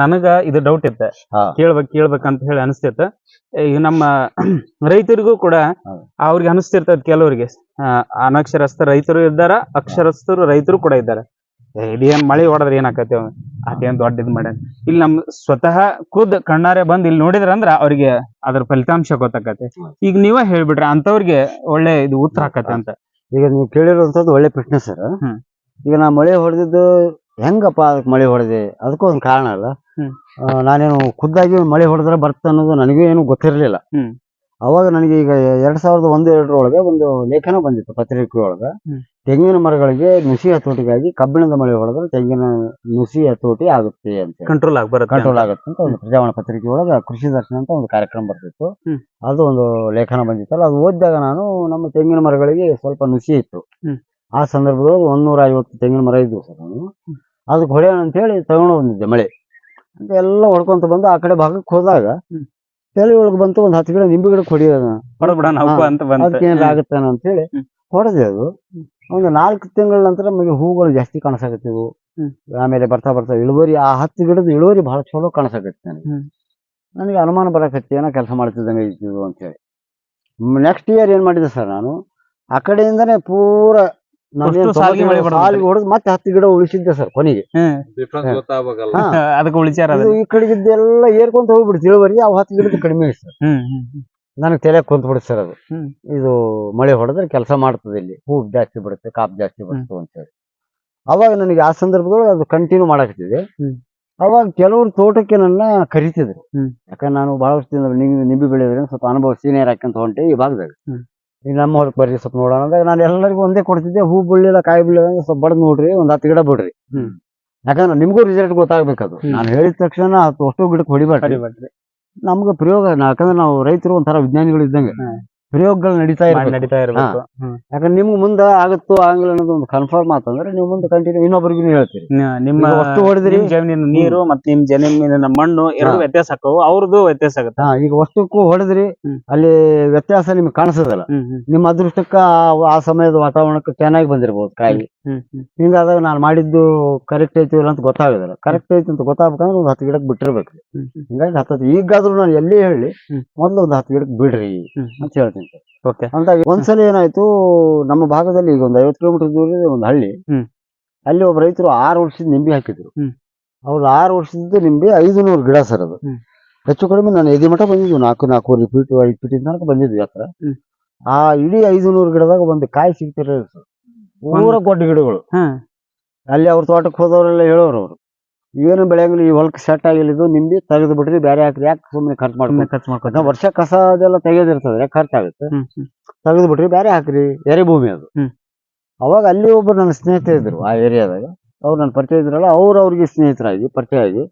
ನನಗ ಇದು ಡೌಟ್ ಇತ್ತ. ಹಾ. ಕೇಳ್ಬೇಕ್ ಕೇಳ್ಬೇಕಂತ ಹೇಳಿ ಅನಿಸ್ತಿತ್ತ. ಈಗ ನಮ್ಮ ರೈತರಿಗೂ ಕೂಡ. ಅವ್ರಿಗೆ ಅನಿಸ್ತಿರ್ತದ ಕೆಲವರಿಗೆ. ಆ, ಅನಕ್ಷರಸ್ಥ ರೈತರು ಇದ್ದಾರ ಅಕ್ಷರಸ್ಥರು ರೈತರು ಕೂಡ ಇದ್ದಾರೆ. ಇದೇನ್ ಮಳೆ ಹೊಡೆದ್ರೆ ಏನಾಕತಿ ಅದೇನ್ ದೊಡ್ಡ ಇದ್ ಮಾಡ್ಯಾನ? ಇಲ್ಲಿ ನಮ್ ಸ್ವತಃ ಖುದ್ ಕಣ್ಣಾರೆ ಬಂದ್ ಇಲ್ಲಿ ನೋಡಿದ್ರ ಅಂದ್ರ ಅವ್ರಿಗೆ ಅದ್ರ ಫಲಿತಾಂಶ ಗೊತ್ತಾಕತಿ ಈಗ ನೀವ ಹೇಳ್ಬಿಟ್ರ ಅಂತವ್ರಿಗೆ ಒಳ್ಳೆ ಇದು ಉತ್ತರ ಆಕತಿ ಅಂತ. ಈಗ ನೀವು ಕೇಳಿರುವಂತದ್ದು ಒಳ್ಳೆ ಪ್ರಶ್ನೆ ಸರ್. ಹ್ಮ್. ಈಗ ನಾ ಮಳೆ ಹೊಡೆದಿದ್ದು ಹೆಂಗಪ್ಪ ಅದಕ್ಕೆ ಮಳೆ ಹೊಡೆದೆ? ಅದಕ್ಕೂ ಒಂದು ಕಾರಣ ಅಲ್ಲ. ಆ, ನಾನೇನು ಖುದ್ದಾಗಿ ಮಳೆ ಹೊಡೆದ್ರೆ ಬರ್ತ ಅನ್ನೋದು ನನಗೂ ಏನು ಗೊತ್ತಿರಲಿಲ್ಲ. ಹ್ಮ್. ಅವಾಗ ನನಗೆ ಈಗ ಎರಡ್ ಸಾವಿರದ ಒಂದು ಎರಡರೊಳಗೆ ಒಂದು ಲೇಖನ ಬಂದಿತ್ತು ಪತ್ರಿಕೆ ಒಳಗೆ ಹ್ಮ್. ತೆಂಗಿನ ಮರಗಳಿಗೆ ನುಸಿ ಹತೋಟಿಗಾಗಿ ಕಬ್ಬಿಣದ ಮಳೆ ಹೊಡೆದ್ರೆ ತೆಂಗಿನ ನುಸಿ ಹತೋಟಿ ಆಗುತ್ತೆ ಅಂತ ಕಂಟ್ರೋಲ್ ಆಗಿ ಬರುತ್ತೆ ಕಂಟ್ರೋಲ್ ಆಗುತ್ತೆ ಅಂತ ಒಂದು ಪ್ರಜಾವಾಣಿ ಪತ್ರಿಕೆ ಒಳಗೆ ಕೃಷಿ ದರ್ಶನ ಅಂತ ಒಂದು ಕಾರ್ಯಕ್ರಮ ಬರ್ತಿತ್ತು. ಹ್ಮ್. ಅದು ಒಂದು ಲೇಖನ ಬಂದಿತ್ತಲ್ಲ ಅದು ಓದಿದಾಗ ನಾನು ನಮ್ಮ ತೆಂಗಿನ ಮರಗಳಿಗೆ ಸ್ವಲ್ಪ ನುಸಿ ಇತ್ತು. ಹ್ಮ್. ಆ ಸಂದರ್ಭದೊಳಗೆ ಒಂದೂರ ಐವತ್ತು ತೆಂಗಿನ ಮರ ಇದ್ವು ಸರ್ ನಾನು. ಅದಕ್ಕೆ ಹೊಡೆಯೋಣ ಅಂತ ಹೇಳಿ ತಗೊಂಡು ಬಂದಿದ್ದೆ ಮಳೆ. ಅಂತ ಎಲ್ಲ ಹೊಡ್ಕೊಂತ ಬಂದು ಆ ಕಡೆ ಭಾಗಕ್ಕೆ ಹೋದಾಗ. ತಲೆ ಒಳಗೆ ಬಂತು ಒಂದು ಹತ್ತು ಗಿಡ ನಿಂಬೆ ಗಿಡಕ್ಕೆ ಹೊಡಿಯೋಣ ಅವಕ್ಕೂ ಅಂತ ಆಗುತ್ತಾನ ಹೇಳಿ. ಹೊಡೆದೆ ಅದು. ಒಂದು ನಾಲ್ಕು ತಿಂಗಳ ನಂತರ ನಮಗೆ ಹೂಗಳು ಜಾಸ್ತಿ ಕಾಣಿಸಾಕತ್ತಿವು ಆಮೇಲೆ ಬರ್ತಾ ಬರ್ತಾ ಇಳುವರಿ ಆ ಹತ್ತು ಗಿಡದ ಇಳುವರಿ ಬಹಳ ಚಲೋ ಕಾಣಿಸಾಕತ್ತಿ ನನಗೆ. ನನಗೆ ಅನುಮಾನ ಬರಕತ್ತಿ ಏನೋ ಕೆಲಸ ಮಾಡ್ತಿದ್ದಂಗೆ ಇದ್ದು ಅಂತ ಹೇಳಿ ನೆಕ್ಸ್ಟ್ ಇಯರ್ ಏನು ಮಾಡಿದೆ ಸರ್ ನಾನು? ಆ ಕಡೆಯಿಂದನೇ ಪೂರ ಅಷ್ಟು ಸಾಲಿಗೆ ಮಳೆ ತೊಂಬತ್ತು ಬರ್ತದೆ. ಸಾಲಿಗೆ ಹೊಡೆದು ಮತ್ತೆ ಹತ್ತು ಗಿಡ ಉಳಿಸಿದ್ದೆ ಸರ್ ಕೊನೆಗೆ ಡಿಫ್ರೆನ್ಸ್ ಹಾ. ಗೊತ್ತಾಗಬೇಕಲ್ಲ ಹಾ. ಅದಕ್ಕೆ ಇದು ಈ ಕಡೆಗಿದ್ದೆಲ್ಲ ಏರ್ಕೊಂತ ಹೋಗ್ಬಿಡ್ತು ಇಳುವರಿ ಅವು ಹತ್ತು ಗಿಡದ ಕಡಿಮೆ ಐತೆ ಸರ್ ಹ್ಮ್ ಹ್ಮ್ ಹ್ಮ್. ನನಗೆ ತಲೆ ಕುಂತ ಬಿಡುತ್ತೆ ಸರ್ ಅದು ಹ್ಮ್. ಇದು ಮಳೆ ಹೊಡೆದ್ರೆ ಕೆಲಸ ಮಾಡ್ತದೆ ಇಲ್ಲಿ ಹೂ ಜಾಸ್ತಿ ಬಿಡುತ್ತೆ ಕಾಪ್ ಜಾಸ್ತಿ ಬಿಡುತ್ತೆ ಅಂತ ಹೇಳಿ ಅವಾಗ ನನಗೆ ಆ ಸಂದರ್ಭದೊಳಗೆ ಅದು ಕಂಟಿನ್ಯೂ ಮಾಡಾಕತ್ತಿದೆ ಹ್ಮ್. ಅವಾಗ ಕೆಲವರು ತೋಟಕ್ಕೆ ನನ್ನ ಕರಿತಿದ್ರು ಹ್ಮ್. ಯಾಕಂದ್ರೆ ನಾನು ಬಹಳ ವರ್ಷದಿಂದ ನಿಂಬೆ ನಿಂಬೆ ಬೆಳೆಯೋದ್ರಿಂದ ಸ್ವಲ್ಪ ಅನುಭವ ಸೀನಿಯರ್ ಹಾಕಂತ ಹೊಂಟೆ ಈ ಭಾಗದಾಗ ಹ್ಮ್. ಈಗ ನಮ್ಮ ಹೊಲಕ್ಕೆ ಬರ್ರಿ ಸ್ವಲ್ಪ ನೋಡೋಣ ಅಂದಾಗ ನಾನು ಎಲ್ಲರಿಗೂ ಒಂದೇ ಕೊಡ್ತಿದ್ದೆ ಹೂ ಬೀಳಿಲ್ಲ ಕಾಯಿ ಬೀಳಿಲ್ಲ ಅಂದ್ರೆ ಸ್ವಲ್ಪ ಬಡ್ದು ನೋಡ್ರಿ ಒಂದು ಹತ್ತು ಗಿಡ ಬಿಡ್ರಿ. ಯಾಕಂದ್ರೆ ನಿಮಗೂ ರಿಸಲ್ಟ್ ಗೊತ್ತಾಗ್ಬೇಕದು. ನಾನು ಹೇಳಿದ ತಕ್ಷಣ ಅಷ್ಟು ಗಿಡಕ್ಕೆ ಹೊಡಿಬೇಡ್ರಿ ಕಡಿಬೇಡ್ರಿ. ನಮ್ಗೆ ಪ್ರಯೋಗ ಯಾಕಂದ್ರೆ ನಾವು ರೈತರು ಒಂಥರ ವಿಜ್ಞಾನಿಗಳು ಇದ್ದಂಗೆ. ಪ್ರಯೋಗಗಳು ನಡೀತಾ ಇರ್ಬೇಕು. ನಡೀತಾ ಇರಬೇಕು. ಯಾಕಂದ್ರೆ ನಿಮ್ಗೆ ಮುಂದೆ ಆಗುತ್ತೋ ಆಗಲ್ಲ ಅನ್ನೋದು ಒಂದು ಕನ್ಫರ್ಮ್ ಆತಂದ್ರೆ ನೀವು ಮುಂದೆ ಕಂಟಿನ್ಯೂ ಇನ್ನೊಬ್ಬರಿಗೂ ಹೇಳ್ತೀರಿ. ನಿಮ್ಮ ವಸ್ತು ಹೊಡೆದ್ರಿ? ಜಮೀನಿನ ನೀರು ಮತ್ತೆ ನಿಮ್ ಜಮೀನಿನ ಮಣ್ಣು ಎರಡು. ವ್ಯತ್ಯಾಸ ಆಕ್ಕವು ಅವ್ರದ್ದು ವ್ಯತ್ಯಾಸ ಆಗುತ್ತೆ. ಈಗ ವಸ್ತುಕ್ಕೂ ಹೊಡೆದ್ರಿ ಅಲ್ಲಿ ವ್ಯತ್ಯಾಸ ನಿಮ್ಗೆ ಕಾಣಿಸೋದಲ್ಲ. ನಿಮ್ಮ ಅದೃಷ್ಟಕ್ಕ ಆ- ಸಮಯದ ವಾತಾವರಣಕ್ಕೆ ಚೆನ್ನಾಗಿ ಬಂದಿರ್ಬೋದು ಕಾಯಿ ಹಿಂಗಾದಾಗ ನಾನು ಮಾಡಿದ್ದು ಕರೆಕ್ಟ್ ಐತಿ ಇಲ್ಲ ಅಂತ ಗೊತ್ತಾಗೋದಿಲ್ಲ. ಕರೆಕ್ಟ್ ಐತಿ ಅಂತ ಗೊತ್ತಾಗ್ಬೇಕಂದ್ರೆ ಒಂದು ಹತ್ತು ಗಿಡಕ್ಕೆ ಬಿಟ್ಟಿರ್ಬೇಕು. ಹಿಂಗಾಗಿ ಹತ್ತತ್ತು ಈಗಾದ್ರೂ ನಾನು ಎಲ್ಲಿ ಹೇಳಿ. ಮೊದಲು ಒಂದು ಹತ್ತು ಗಿಡಕ್ಕೆ ಬಿಡ್ರಿ ಅಂತ ಹೇಳ್ತೀನಿ. ಸರ್ ಓಕೆ ಅಂದಾಗ ಒಂದ್ಸಲ ಏನಾಯ್ತು ನಮ್ಮ ಭಾಗದಲ್ಲಿ ಈಗ ಒಂದು ಐವತ್ತು ಕಿಲೋಮೀಟರ್ ದೂರ ಒಂದು ಹಳ್ಳಿ. ಹ್ಮ್. ಅಲ್ಲಿ ಒಬ್ಬ ರೈತರು ಆರು ವರ್ಷದ ನಿಂಬೆ ಹಾಕಿದ್ರು. ಹ್ಮ್. ಅವ್ರು ಆರು ವರ್ಷದ ನಿಂಬೆ ಐದು ನೂರು ಗಿಡ ಸರ್ ಅದು. ಹ್ಮ್. ಹೆಚ್ಚು ಕಡಿಮೆ ನಾನು ಎದಿ ಮಠ ಬಂದಿದ್ವಿ ನಾಲ್ಕು ನಾಲ್ಕೂವರೆ ಫೀಟ್ ಐದು ಫೀಟ್ ತನಕ ಬಂದಿದ್ವಿ ಹತ್ರ. ಹ್ಮ್. ಆ ಇಡೀ ಐದು ನೂರು ಗಿಡದಾಗ ಒಂದು ಕಾಯಿ ಸಿಗ್ತಿರಲಿಲ್ಲ ಸರ್. ಊರ ಗೊಡ್ಡ ಗಿಡಗಳು. ಅಲ್ಲಿ ಅವ್ರ ತೋಟಕ್ಕೆ ಹೋದವರೆಲ್ಲ ಹೇಳೋರು ಅವರು. ಏನು ಬೆಳೆಯಂಗಿಲ್ಲ ಈ ಹೊಲಕ್ಕೆ ಸೆಟ್ ಆಗಿಲ್ಲ ಇದು ನಿಂಬಿ ತೆಗೆದು ಬಿಟ್ರಿ ಬೇರೆ ಹಾಕ್ರಿ. ಯಾಕೆ ಸುಮ್ಮನೆ ಖರ್ಚು ಮಾಡ್ಕೊಂಡು ಖರ್ಚು ಮಾಡ್ಕೊಂಡು ವರ್ಷ ಕಸ ಅದೆಲ್ಲ ತೆಗೆದಿರ್ತದ್ರೆ ಖರ್ಚಾಗುತ್ತೆ ತೆಗೆದು ಬಿಟ್ರಿ ಬೇರೆ ಹಾಕ್ರಿ. ಎರೆ ಭೂಮಿ ಅದು ಅವಾಗ ಅಲ್ಲಿ ಒಬ್ರು ನನ್ನ ಸ್ನೇಹಿತರು ಇದ್ರು ಆ ಏರಿಯಾದಾಗ ಅವ್ರು ನನ್ನ ಪರಿಚಯ ಇದ್ರಲ್ಲ ಅವ್ರು ಅವ್ರಿಗೆ ಸ್ನೇಹಿತರಾಗಿ ಪರಿಚಯ ಆಗಿ.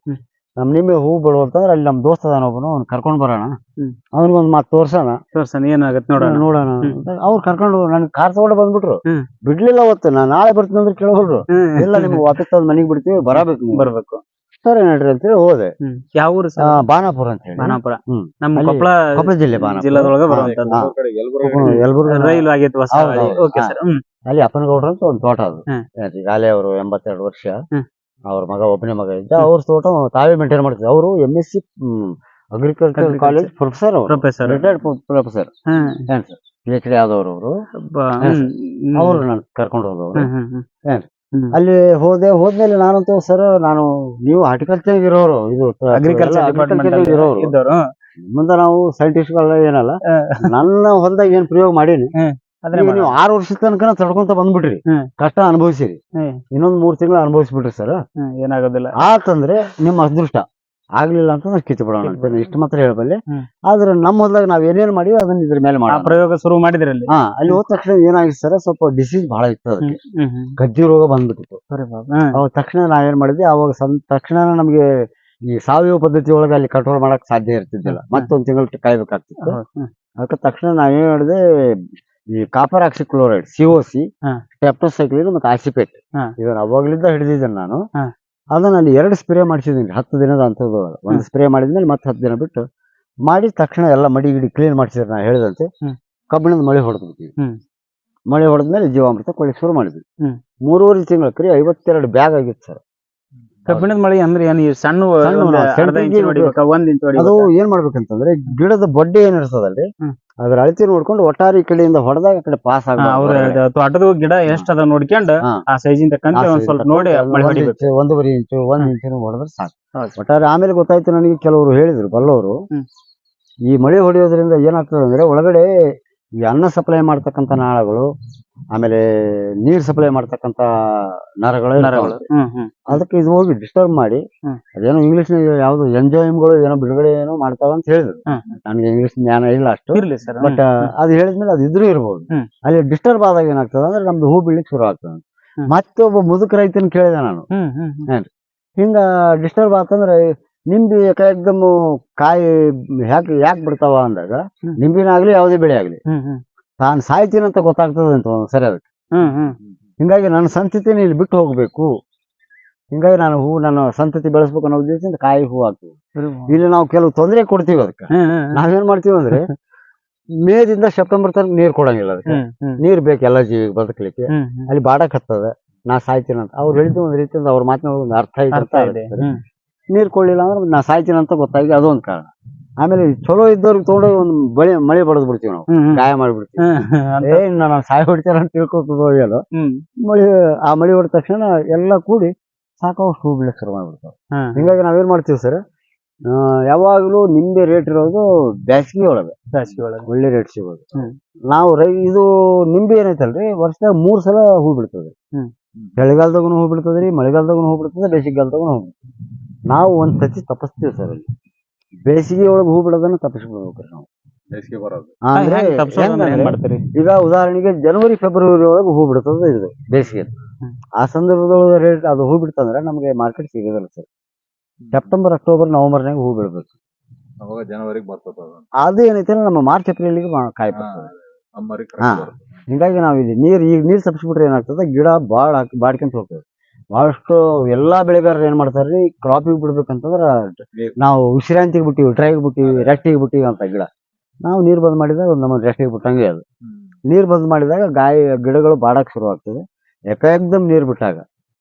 ನಮ್ ನಿಂಬೆ ಹೂ ಬಿಡುವಂತಂದ್ರೆ ಅಲ್ಲಿ ನಮ್ ದೋಸ್ತ ಅದಾನ ಒಬ್ಬನು ಅವ್ನು ಕರ್ಕೊಂಡ್ ಬರೋಣ. ಹ್ಮ್. ಅವ್ನಿಗೆ ಒಂದು ಮಾತು ತೋರ್ಸೋಣ. ತೋರ್ಸಣ ಏನಾಗತ್ತೆ ನೋಡೋಣ. ನೋಡೋಣ. ಅವ್ರು ಕರ್ಕೊಂಡು ನನ್ ಕಾರ್ ತಗೊಂಡು ಬಂದ್ಬಿಟ್ರು. ಬಿಡ್ಲಿಲ್ಲ ಅವತ್ತು ನಾನು ನಾಳೆ ಬರ್ತೀನಿ ಅಂದ್ರೆ ಕೇಳೋರು. ಇಲ್ಲ ನಿಮ್ಗೆ ವಾಪಸ್ ತಂದು ಮನೆಗೆ ಬಿಡ್ತೀವಿ ಬರಬೇಕು ಬರ್ಬೇಕು. ಸರಿ ನಡ್ರಿ ಅಂತೇಳಿ ಹೋದೆ. ಯಾವ ಊರು ಬಾನಾಪುರ ಅಂತ ಹೇಳಿ. ಬಾನಾಪುರ. ನಮ್ಮ ಕೊಪ್ಪಳ ಕೊಪ್ಪಳ ಜಿಲ್ಲೆ ಬಾನಾಪುರ ಜಿಲ್ಲಾದೊಳಗೆ ಬರುವಂತದ್ದು. ಯಲಬುರ್ಗ ರೈಲು ಆಗೈತಿ ಹೊಸ. ಓಕೆ ಸರ್ ಅಲ್ಲಿ ಅಪ್ಪನಗೌಡ್ರ ಅಂತ ಒಂದು ತೋಟ ಅದು. ಈಗಾಗಲೇ ಅವರು ಎಂಬತ್ತೆರಡು ವರ್ಷ. ಅವ್ರ ಮಗ ಒಬ್ಬನೇ ಮಗ ಇದ್ದ ಅವ್ರ ತೋಟ ತಾವೇ ಮೇಂಟೈನ್ ಮಾಡ್ತಿದ್ರು. ಅವರು M S C agriculture. College professor ಅವರು. Professor retired professor P H D ಆದವರು ಅವರು. ಅವರು ನಾನು ಕರ್ಕೊಂಡು ಹೋದವರು. ಏನ್? ಅಲ್ಲಿ ಹೋದೆ ಹೋದ್ಮೇಲೆ ನಾನಂತೂ ಸರ್ ನಾನು ನೀವು ಹಾರ್ಟಿಕಲ್ಚರ್ ಇರೋರು ಇದು ಅಗ್ರಿಕಲ್ಚರ್ ಇರೋರು. ಮುಂದೆ ನಾವು ಸೈಂಟಿಸ್ಟ್ಗಳ ಏನಲ್ಲ. ನನ್ನ ಹೊಲದಾಗ ಏನ್ ಪ್ರಯೋಗ ಮಾಡೀನಿ ನೀವು ಆರು ವರ್ಷದ ತನಕ ತಡ್ಕೊಂತ ಬಂದ್ಬಿಟ್ರಿ. ಕಷ್ಟ ಅನುಭವಿಸಿರಿ. ಇನ್ನೊಂದ್ ಮೂರ್ ತಿಂಗಳು ಅನುಭವಿಸ್ಬಿಟ್ರಿ ಸರ್. ಏನಾಗೋದಿಲ್ಲ. ಆತಂದ್ರೆ ನಿಮ್ಮ ಅದೃಷ್ಟ. ಆಗ್ಲಿಲ್ಲ ಅಂತಂದ್ರೆ ಕಿತ್ತು ಬಿಡೋಣ ಇಷ್ಟು ಮಾತ್ರ ಹೇಳಬಲ್ಲೆ. ಆದ್ರೆ ನಮ್ಮ ಹೊಲದಾಗ ನಾವ್ ಏನೇನ್ ಮಾಡಿವಿ ಅದನ್ನ ಇದ್ರ ಮೇಲೆ ಆ ಪ್ರಯೋಗ ಶುರು ಮಾಡಿದ್ರಲ್ಲಿ ಅಲ್ಲಿ. ಅಲ್ಲಿ ಹೋದ ತಕ್ಷಣ ಏನಾಗಿತ್ತು ಸರ್ ಸ್ವಲ್ಪ ಡಿಸೀಸ್ ಬಹಳ ಇತ್ತು ಅದಕ್ಕೆ. ಗಜ್ಜಿ ರೋಗ ಬಂದ್ಬಿಟ್ಟಿತ್ತು. ಅವಾಗ ತಕ್ಷಣ ನಾವೇನ್ ಮಾಡಿದ್ವಿ ಅವಾಗ ತಕ್ಷಣ ನಮ್ಗೆ ಈ ಸಾವಯವ ಪದ್ಧತಿ ಒಳಗೆ ಅಲ್ಲಿ ಕಂಟ್ರೋಲ್ ಮಾಡಕ್ ಸಾಧ್ಯ ಇರ್ತಿದ್ದಿಲ್ಲ. ಮತ್ತೊಂದ್ ತಿಂಗಳು ಕಾಯ್ಬೇಕಾಗ್ತಿತ್ತು. ಅದಕ್ಕೆ ತಕ್ಷಣ ನಾವೇನ್ ಮಾಡಿದೆ ಈ copper oxychloride C O C ಹಾ. ಟೆಪ್ಟೋಸೈಕ್ಲಿನ್ ಮತ್ತೆ ಆಸಿಪೇಟ್. ಇದನ್ನ ಅವಾಗ್ಲಿಂದ ಹಿಡಿದಿದ್ದೇನೆ ನಾನು ಅದನ್ನ ಅಲ್ಲಿ ಎರಡು ಸ್ಪ್ರೇ ಮಾಡಿಸಿದ್ದೀನಿ ಹತ್ತು ದಿನದ ಅಂತದ್ದು ಒಂದು ಸ್ಪ್ರೇ ಮಾಡಿದ್ಮೇಲೆ ಮತ್ತೆ ಹತ್ತು ದಿನ ಬಿಟ್ಟು ಮಾಡಿದ ತಕ್ಷಣ ಎಲ್ಲ ಮಡಿ ಗಿಡಿ ಕ್ಲೀನ್ ಮಾಡಿಸಿದ್ರೆ ನಾನು ಹೇಳಿದಂತೆ. ಕಬ್ಬಿಣದ ಮಳೆ ಹೊಡೆದ್ಬಿಟ್ಟಿವಿ ಹ್ಮ್. ಮಳೆ ಹೊಡೆದ್ಮೇಲೆ ಜೀವಾಮೃತ ಕೊಳಿ ಶುರು ಮಾಡಿದ್ವಿ. ಮೂರುವರೆ ತಿಂಗಳ ಕರಿ ಐವತ್ತೆರಡು ಬ್ಯಾಗ್ ಆಗಿತ್ತು ಸರ್ ಕಬ್ಬಿಣದ ಮಳಿ ಅಂದ್ರೆ ಏನು? ಈ ಸಣ್ಣ ಸಣ್ಣ ಒಂದ್ ನಾವು ಅರ್ಧ ಇಂಚ್ ಸೆಂಟ್ರಿಗೆ ಹೊಡಿಬೇಕಾ ಒಂದ್ ಇಂಚ್ ಅದು ಏನ್ ಮಾಡ್ಬೇಕಂತಂದ್ರೆ ಗಿಡದ ಬೊಡ್ಡೆ ಏನಿರ್ತದಲ್ರಿ ಹ್ಮ್. ಅದ್ರ ಅಳತಿ ನೋಡ್ಕೊಂಡು ಒಟ್ಟಾರೆ ಈ ಕಡೆಯಿಂದ ಹೊಡೆದಾಗ ಆ ಕಡೆ ಪಾಸ್ ಹಾ, ಅವ್ರ ತೋಟದ ಗಿಡ ಎಷ್ಟ್ ಅದ ನೋಡ್ಕೊಂಡು ಹಾ. ಆ ಸೈಜಿನ ತಕ್ಕಂತೆ ಒಂದ್ ಸ್ವಲ್ಪ ನೋಡಿ ಮಳೆ ಹೊಡಿಬೇಕು. ಒಂದೂವರೆ ಇಂಚು ಒಂದ್ ಇಂಚು ಹೊಡೆದ್ರೆ ಸಾಕು. ಹೌದು. ಒಟ್ಟಾರೆ ಆಮೇಲೆ ಗೊತ್ತಾಯ್ತು ನನಗೆ ಕೆಲವರು ಹೇಳಿದ್ರು ಬಲ್ಲವರು. ಹ್ಮ್. ಈ ಮಳೆ ಹೊಡೆಯೋದ್ರಿಂದ ಏನಾಗ್ತದೆ ಅಂದ್ರೆ ಒಳಗಡೆ ಈ ಅನ್ನ ಸಪ್ಲೈ ಮಾಡ್ತಕ್ಕಂಥ ನಾಳಗಳು ಆಮೇಲೆ ನೀರ್ ಸಪ್ಲೈ ಮಾಡ್ತಕ್ಕಂಥ ನರಗಳು ನರಗಳು. ಅದಕ್ಕೆ ಇದು ಹೋಗಿ ಡಿಸ್ಟರ್ಬ್ ಮಾಡಿ. ಅದೇನೋ ಇಂಗ್ಲಿಷ್ ಯಾವ್ದು ಎಂಜಾಯ್ಗಳು ಏನೋ ಬಿಡುಗಡೆ ಏನೋ ಮಾಡ್ತಾವ ಅಂತ ಹೇಳಿದ್ರು. ನನ್ಗೆ ಇಂಗ್ಲಿಷ್ ಜ್ಞಾನ ಇಲ್ಲ ಅಷ್ಟು. ಬಟ್ ಅದು ಹೇಳಿದ್ಮೇಲೆ ಅದು ಇದ್ರೂ ಇರ್ಬೋದು. ಅಲ್ಲಿ ಡಿಸ್ಟರ್ಬ್ ಆದಾಗ ಏನಾಗ್ತದೆ ಅಂದ್ರೆ ನಮ್ದು ಹೂ ಬೀಳ್ಲಿಕ್ಕೆ ಶುರು ಆಗ್ತದೆ. ಮತ್ತೊಬ್ಬ ಮುದುಕ ರೈತನ ಕೇಳಿದೆ ನಾನು. ಹಿಂಗ ಡಿಸ್ಟರ್ಬ್ ಆತಂದ್ರೆ ನಿಂಬೆ ಏಕದಮ್ ಕಾಯಿ ಯಾಕೆ ಯಾಕೆ ಬಿಡ್ತಾವ ಅಂದಾಗ ನಿಂಬಿನ ಆಗ್ಲಿ ಯಾವುದೇ ಬೆಳೆ ಆಗ್ಲಿ ತಾನು ಸಾಯ್ತೀನಿ ಅಂತ ಗೊತ್ತಾಗ್ತದೆ ಅಂತ ಸರಿ ಅದಕ್ಕೆ. ಹಿಂಗಾಗಿ ನನ್ನ ಸಂತತಿನ ಇಲ್ಲಿ ಬಿಟ್ಟು ಹೋಗ್ಬೇಕು. ಹಿಂಗಾಗಿ ನಾನು ಹೂ ನಾನು ಸಂತತಿ ಬೆಳೆಸ್ಬೇಕು ಅನ್ನೋ ಉದ್ದೇಶದಿಂದ ಕಾಯಿ ಹೂ ಹಾಕ್ತೀವಿ. ಇಲ್ಲಿ ನಾವು ಕೆಲವು ತೊಂದರೆ ಕೊಡ್ತೀವಿ ಅದಕ್ಕೆ. ನಾವೇನ್ ಮಾಡ್ತೀವಿ ಅಂದ್ರೆ ಮೇದಿಂದ ಸೆಪ್ಟೆಂಬರ್ ತನಕ ನೀರ್ ಕೊಡಂಗಿಲ್ಲ ಅದಕ್ಕೆ. ನೀರ್ ಬೇಕು ಎಲ್ಲ ಜೀವಿಗೆ ಬದುಕಲಿಕ್ಕೆ. ಅಲ್ಲಿ ಬಾಡಕ್ ಹತ್ತದ ನಾ ಸಾಯ್ತೀನಿ ಅಂತ. ಅವ್ರು ಹೇಳಿದ್ದು ಒಂದ್ ರೀತಿಯಿಂದ ಅವ್ರ ಮಾತಿನ ಒಂದು ಅರ್ಥ ಇದೆ ನೀರ್ ಕೊಡ್ಲಿಲ್ಲ ಅಂದ್ರೆ ನಾ ಸಾಯ್ತೀನಿ ಅಂತ ಗೊತ್ತಾಗಿ ಅದೊಂದು ಕಾರಣ. ಆಮೇಲೆ ಚಲೋ ಇದ್ದವ್ರಿಗೆ ತೊಗೊಂಡೋಗಿ ಒಂದು ಬಳಿ ಮಳೆ ಬಡದ್ ಬಿಡ್ತೀವಿ ನಾವು. ಗಾಯ ಮಾಡ್ಬಿಡ್ತೀವಿ. ಏ ನಾನು ಸಾಯ್ ಹೊಡಿತಾರ ಅಂತ ತಿಳ್ಕೊಬೋದು ಮಳೆ ಆ ಮಳೆ ಹೊಡೆದ ತಕ್ಷಣ ಎಲ್ಲ ಕೂಡಿ ಸಾಕಷ್ಟು ಹೂ ಬಿಡಕ್ಕೆ ಶುರು ಮಾಡ್ಬಿಡ್ತಾವೆ. ಹಿಂಗಾಗಿ ನಾವೇನ್ ಮಾಡ್ತೀವಿ ಸರ್? ಯಾವಾಗಲೂ ನಿಂಬೆ ರೇಟ್ ಇರೋದು ಬ್ಯಾಸಿಗೆ ಒಳಗೆ. ಬ್ಯಾಸಿಗೆ ಒಳಗೆ. ಒಳ್ಳೆ ರೇಟ್ ಸಿಗೋದು. ನಾವು ರೈ ಇದು ನಿಂಬೆ ಏನೈತಲ್ರಿ? ವರ್ಷದಾಗ ಮೂರ್ ಸಲ ಹೂ ಬಿಡ್ತದೆ ಹ್ಮ್. ಚಳಿಗಾಲದಾಗೂ ಹೂ ಬಿಡ್ತದ್ರಿ ಮಳೆಗಾಲದಾಗೂ ಹೂ ಬಿಡ್ತದೆ ಬೇಸಿಗೆಗಾಲದಾಗೂ ಹೂ ಬಿಡ್ತದೆ ನಾವು ಒಂದ್ ಸತಿ ತಪಸ್ತೀವಿ ಸರ್ ಅಲ್ಲಿ. ಬೇಸಿಗೆ ಒಳಗೆ ಹೂ ಬಿಡೋದನ್ನ ತಪ್ಪಿಸ್ಬಿಡ್ಬೇಕ್ರಿ ನಾವು. ಬೇಸಿಗೆ ಬರೋದು. ಅಂದ್ರೆ ಹೆಂಗ್ ತಪ್ಸೋದು ಅಂದ್ರೆ ಹೆಂಗ್ ಹೆಂಗಂದ್ರೆ ಮಾಡ್ತೀರಿ? ಈಗ ಉದಾಹರಣೆಗೆ ಜನವರಿ ಫೆಬ್ರವರಿ ಒಳಗೆ ಹೂ ಬಿಡ್ತದೆ ಇದು. ಬೇಸಿಗೆ. ಹ್ಮ್. ಆ ಸಂದರ್ಭದೊಳಗೆ ರೇಟ್ ಅದು ಹೂ ಬಿಡ್ತಂದ್ರೆ ನಮಗೆ ಮಾರ್ಕೆಟ್ ಸಿಗೋದಿಲ್ಲ ಸರ್. ಸೆಪ್ಟೆಂಬರ್ ಅಕ್ಟೋಬರ್ ನವೆಂಬರ್ನಾಗ ಹೂ ಬಿಡ್ಬೇಕು. ಅವಾಗ ಜನವರಿಗೆ ಬರ್ತದ ಅದು. ಏನೈತೆ ನಮ್ಮ ಮಾರ್ಚ್ ಏಪ್ರಿಲ್ಗೆ ಕಾಯಿ ಬರ್ತದೆ ಅಮ್ಮರಿಗೆ ಹಾ. ಹಿಂಗಾಗಿ ನಾವು ಇಲ್ಲಿ ನೀರ್ ಈಗ ನೀರ್ ತಪ್ಪಿಸ್ಬಿಟ್ರೆ ಏನಾಗ್ತದೆ ಗಿಡ ಬಾಳ ಬಾಡ್ಕೊಂತ ಹೋಗ್ತದೆ. ಬಹಳಷ್ಟು ಎಲ್ಲಾ ಬೆಳೆಗಾರರು ಏನ್ ಮಾಡ್ತಾರ್ರಿ ಕ್ರಾಪಿಗೆ ಬಿಡ್ಬೇಕಂತಂದ್ರ. ನಾವು ವಿಶ್ರಾಂತಿಗೆ ಬಿಟ್ಟಿವಿ ಟ್ರೈಗೆ ಬಿಟ್ಟಿವಿ ರೆಸ್ಟಿಗೆ ಬಿಟ್ಟಿವಿ ಅಂತ ಗಿಡ. ನಾವು ನೀರ್ ಬಂದ್ ಮಾಡಿದಾಗ ನಮ್ಮ ರೆಸ್ಟಿಗೆ ಬಿಟ್ಟಂಗೆ ಅದು. ನೀರ್ ಬಂದ್ ಮಾಡಿದಾಗ ಗಾಯ ಗಿಡಗಳು ಬಾಡಕ್ ಶುರು ಆಗ್ತದೆ ಏಕಾಏಕ್ದಮ್ ನೀರ್ ಬಿಟ್ಟಾಗ